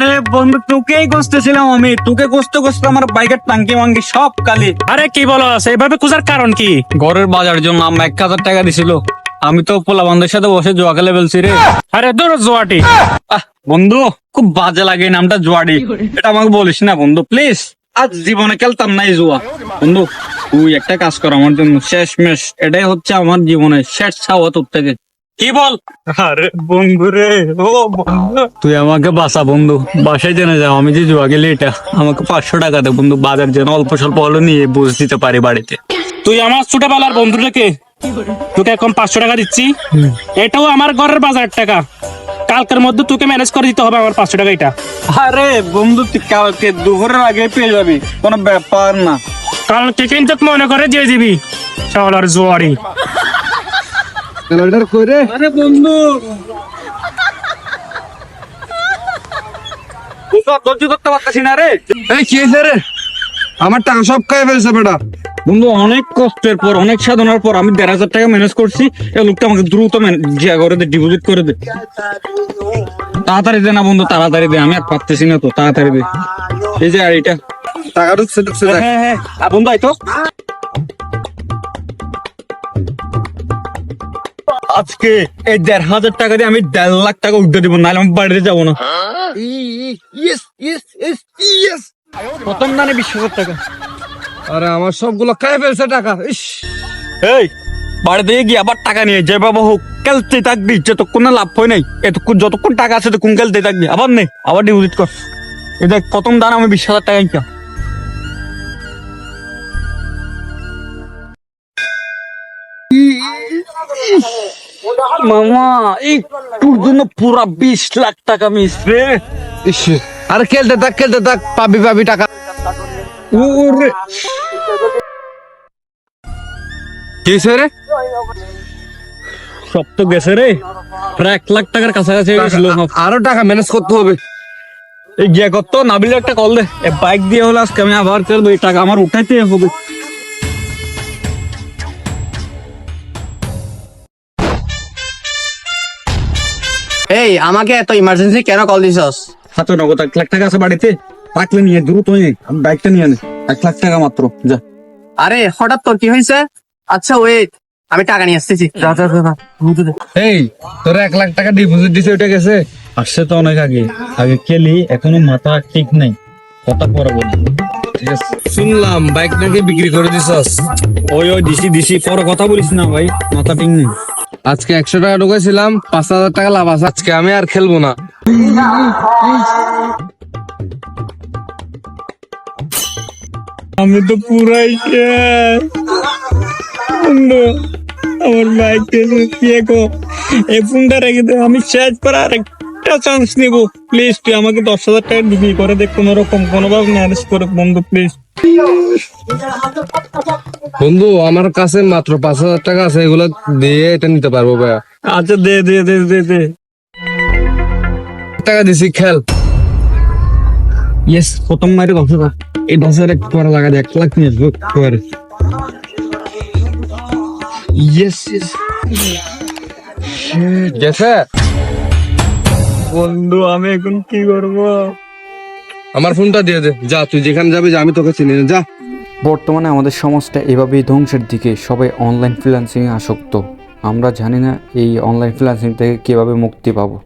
আরে বন্ধু তোকেই কষতেছিলাম আমি। তোকে কষতে কষতে আমার বাইকের টাঙ্কি মাঙ্কি সব কালি। আরে কি বলো এইভাবে খোঁজার কারণ কি? ঘরের বাজার জন্য আম্মা এক হাজার টাকা দিছিল। আমি তো পোলা বন্ধুর সাথে বসে জোয়া খেলে বলছি রে। আরে দূর জোয়াটি। আহ, বন্ধু খুব বাজে লাগে এই নামটা জোয়াডি এটা আমাকে বলিস না বন্ধু প্লিজ আজ জীবনে খেলতাম না এই জুয়া। বন্ধু তুই একটা কাজ কর আমার জন্য। শেষ মেশ এটাই হচ্ছে আমার জীবনে শেষ ছাওয়া তোর থেকে। কি বল? আরে বন্ধু রে ও বন্ধু। তুই আমাকে বাসা বন্ধু। বাসায় জেনে যাও আমি যে জুয়া গেলে এটা আমাকে পাঁচশো টাকা দে বন্ধু। বাজার যেন অল্প স্বল্প হলো নিয়ে বুঝ দিতে পারি বাড়িতে। তুই আমার ছোটবেলার বন্ধুটাকে তোকে এখন পাঁচশো টাকা দিচ্ছি। এটাও আমার ঘরের বাজার টাকা। কালকের মধ্যে তোকে ম্যানেজ করে দিতে হবে আমার পাঁচশো টাকা এটা। আরে বন্ধু তুই কালকে দুপুরের আগে পেয়ে যাবি। কোনো ব্যাপার না। কারণ কালকে কিন্তু মনে করে দিয়ে দিবি। জোয়ারি আরে বন্ধু ধৈর্য ধরতে পারতেছি রে। এই কি আমার টাকা সব খাই ফেলছে বেটা। বন্ধু অনেক কষ্টের পর অনেক সাধনার পর আমি দেড় হাজার টাকা ম্যানেজ করছি। এই লোকটা আমাকে দ্রুত জিয়া করে দে ডিপোজিট করে দে। তাড়াতাড়ি দে না বন্ধু তাড়াতাড়ি দে আমি আর পারতেছি না তো তাড়াতাড়ি দে। এই যে আর এটা। টাকা ঢুকছে ঢুকছে হ্যাঁ হ্যাঁ বন্ধু আইতো আজকে এই দেড় হাজার টাকা দিয়ে আমি দেড় লাখ টাকা উঠতে দিব নাহলে আমি বাড়িতে যাব না। প্রথম দানে বিশ হাজার টাকা। আরে আমার সবগুলো খাই ফেলছে টাকা ইস। এই বাড়িতে গিয়ে আবার টাকা নিয়ে যে বাবা হোক খেলতে থাকবি যতক্ষণ না লাভ হয় নাই এতক্ষণ যতক্ষণ টাকা আছে ততক্ষণ খেলতে থাকবি আবার নে আবার ডিপোজিট কর। এই দেখ প্রথম দান আমি বিশ হাজার টাকা নিতাম মামা জন্য পুরা বিশ লাখ টাকা মিস রে। আরে খেলতে থাক খেলতে থাক পাবি পাবি টাকা। কি রে? সব তো গেছে রে। প্রায় এক লাখ টাকার কাছাকাছি গেছিল আরও টাকা ম্যানেজ করতে হবে। এই গিয়া কত নাবিলে একটা কল দে। বাইক দিয়ে হলে আজকে আমি আবার চলবো এই টাকা আমার উঠাইতে হবে। এই আমাকে এত ইমার্জেন্সি কেন কল দিছস? হাতে নগদ এক লাখ টাকা আছে বাড়িতে। রাখলে নিয়ে দ্রুত নিয়ে আমি বাইকটা নিয়ে নে এক লাখ টাকা মাত্র যা। আরে হঠাৎ তোর কি হয়েছে? আচ্ছা ওয়েট আমি টাকা নিয়ে আসতেছি। এই তোর এক লাখ টাকা ডিপোজিট দিছে ওটা গেছে? আসছে তো অনেক আগে। আগে খেলি এখনও মাথা ঠিক নাই। কথা পরে বলি। ঠিক শুনলাম বাইক নাকি বিক্রি করে দিছস? ওই ওই দিছি দিছি পরে কথা বলিস না ভাই মাথা ঠিক নেই। আজকে একশো টাকা ঢুকেছিলাম, পাঁচ হাজার টাকা লাভ আছে। আজকে আমি আর খেলব না। আমি তো পুরাই আমার বাইক গো। এই ফোনটা রেখে দে, আমি শেষ করে আর একটা চান্স নিব। প্লিজ তুই আমাকে দশ হাজার টাকা বিক্রি করে দেখ কোনো রকম কোনোভাবে ম্যানেজ করে। বন্ধু প্লিজ বন্ধু আমার কাছে মাত্র পাঁচ হাজার টাকা আছে এগুলো দিয়ে এটা নিতে পারব ভাইয়া। আচ্ছা দে দে দে দে দে। টাকা দিছি খেল। ইয়েস প্রথম মাইরে দশ হাজার এই দশ হাজার একটু পরে লাগা এক লাখ নিয়ে আসব পরে ইয়েস ইয়েস গেছে? বন্ধু আমি এখন কি করব? আমার ফোনটা দিয়ে দে। যা, তুই যেখানে যাবি যা, আমি তোকে চিনি। না যা। বর্তমানে আমাদের সমাজটা এভাবেই ধ্বংসের দিকে সবাই অনলাইন ফ্রিল্যান্সিংয়ে আসক্ত। আমরা জানি না এই অনলাইন ফ্রিল্যান্সিং থেকে কীভাবে মুক্তি পাবো।